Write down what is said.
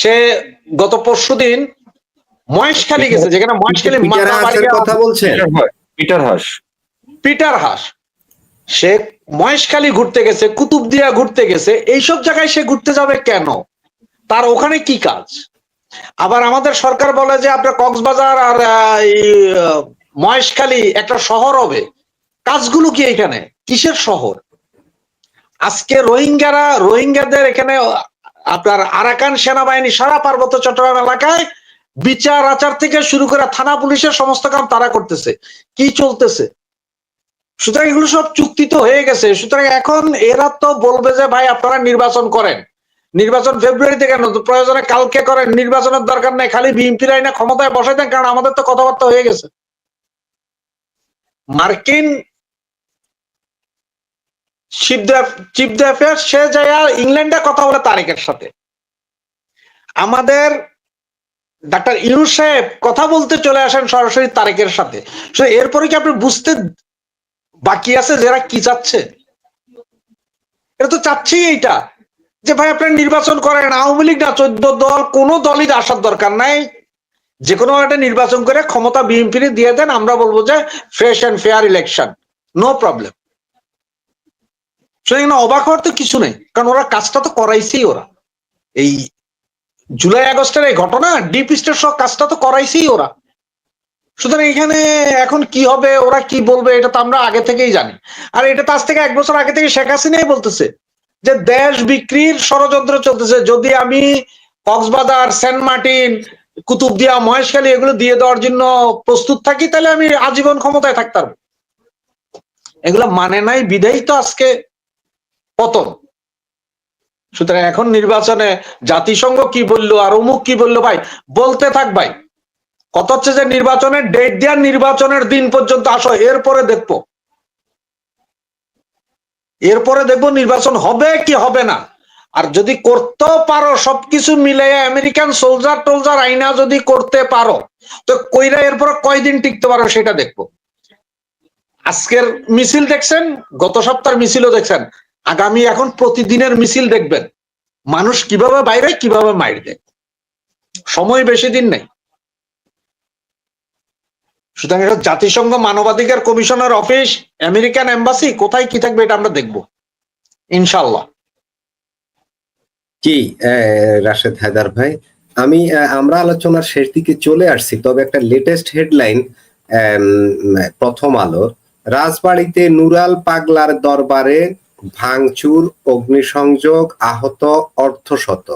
সে গত পরশুদিন মহেশখালী গেছে যেখানে মহেশখালী পিটার কথা বলছেন? Peter Haas Peter Haas. সে মহেশখালী ঘুরতে গেছে কুতুবদিয়া ঘুরতে গেছে এইসব জায়গায় সে ঘুরতে যাবে কেন? তার ওখানে কি কাজ? আবার আমাদের সরকার বলে যে আপনার কক্সবাজার আর মহেশখালী একটা শহর হবে। কাজগুলো কি এখানে কিসের শহর? আজকে রোহিঙ্গারা রোহিঙ্গাদের এখানে আপনার আরাকান সেনাবাহিনী সারা পার্বত্য চট্টগ্রাম এলাকায় বিচার আচার থেকে শুরু করে থানা পুলিশের সমস্ত কাম তারা করতেছে। কি চলতেছে? সুতরাং এগুলো সব চুক্তি তো হয়ে গেছে। সুতরাং এখন এরা তো বলবে যে, ভাই, আপনারা নির্বাচন করেন। নির্বাচন ফেব্রুয়ারিতে কেন প্রয়োজনে কালকে করেন। নির্বাচনের দরকার নেই, খালি বিএনপির আইনা ক্ষমতায় বসাই দেন, কারণ আমাদের তো কথাবার্তা হয়ে গেছে। মার্কিন চিফ চিফ দ্য অ্যাফেয়ার্স সে যায় ইংল্যান্ডে কথা বলে তারেকের সাথে। আমাদের ডাক্তার সাহেব কথা বলতে চলে আসেন সরাসরি তারেকের সাথে। এরপরে কি আপনি বুঝতে বাকি আছে যারা কি চাচ্ছে? এটা তো চাচ্ছেই এইটা। যে ভাই আপনার নির্বাচন করেন, আওয়ামী লীগ না, চোদ্দ দল, কোনো দলই আসার দরকার নাই। যে কোনো একটা নির্বাচন করে ক্ষমতা বিএনপি দিয়ে দেন, আমরা বলব যে fresh and fair election no problem সুতরাং অবাক হওয়ার তো কিছু নেই, কারণ ওরা কাজটা তো করাইছেই ওরা। এই জুলাই আগস্টের এই ঘটনা, ডিপ স্টেট সহ কাজটা তো করাইছেই ওরা। সুতরাং এখানে এখন কি হবে, ওরা কি বলবে, এটা তো আমরা আগে থেকেই জানি। আর এটা তো আজ থেকে এক বছর আগে থেকে শেখ হাসিনাই বলতেছে, যে দেশ বিক্রির ষড়যন্ত্র চলতেছে। যদি আমি কক্সবাজার, সেন্ট মার্টিন, কুতুবদিয়া, মহেশখালী এগুলো দিয়ে দেওয়ার জন্য প্রস্তুত থাকি, তাহলে আমি আজীবন ক্ষমতায় থাকতাম এগুলো মানে নাই বিধেই তো আজকে পতন। সুতরাং এখন নির্বাচনে জাতিসংঘ কি বলল আর অমুক কি বলল ভাই, বলতে থাক ভাই। কত হচ্ছে যে নির্বাচনের ডেট দেওয়ার নির্বাচনের দিন পর্যন্ত আসো, এরপরে দেখব। এরপরে দেখব নির্বাচন হবে কি হবে না। আর যদি করতেও পারো সবকিছু মিলে আমেরিকান সোলজার টোলজার আইনা যদি করতে পারো, তো কইরা এরপরে কয়দিন টিকতে পারো সেটা দেখব। আজকের মিছিল দেখছেন, গত সপ্তাহের মিছিলও দেখছেন। আগামী এখন প্রতিদিনের মিছিল দেখবেন। মানুষ কীভাবে বাইরে, কীভাবে মাইর। দেয় সময় বেশি দিন নেই। সুতরাং এটা জাতিসংঘ মানবাধিকার কমিশনার অফিস, আমেরিকান এম্বাসি, কোথায় কি থাকবে এটা আমরা দেখব। ইনশাল্লাহ জি রাশেদ হায়দার ভাই, আমি আমরা আলোচনার শেষ দিকে চলে আসছি, তবে একটা লেটেস্ট হেডলাইন প্রথম আলো। রাজবাড়িতে নুরাল পাগলার দরবারে ভাঙচুর অগ্নিসংযোগ আহত অর্ধশত।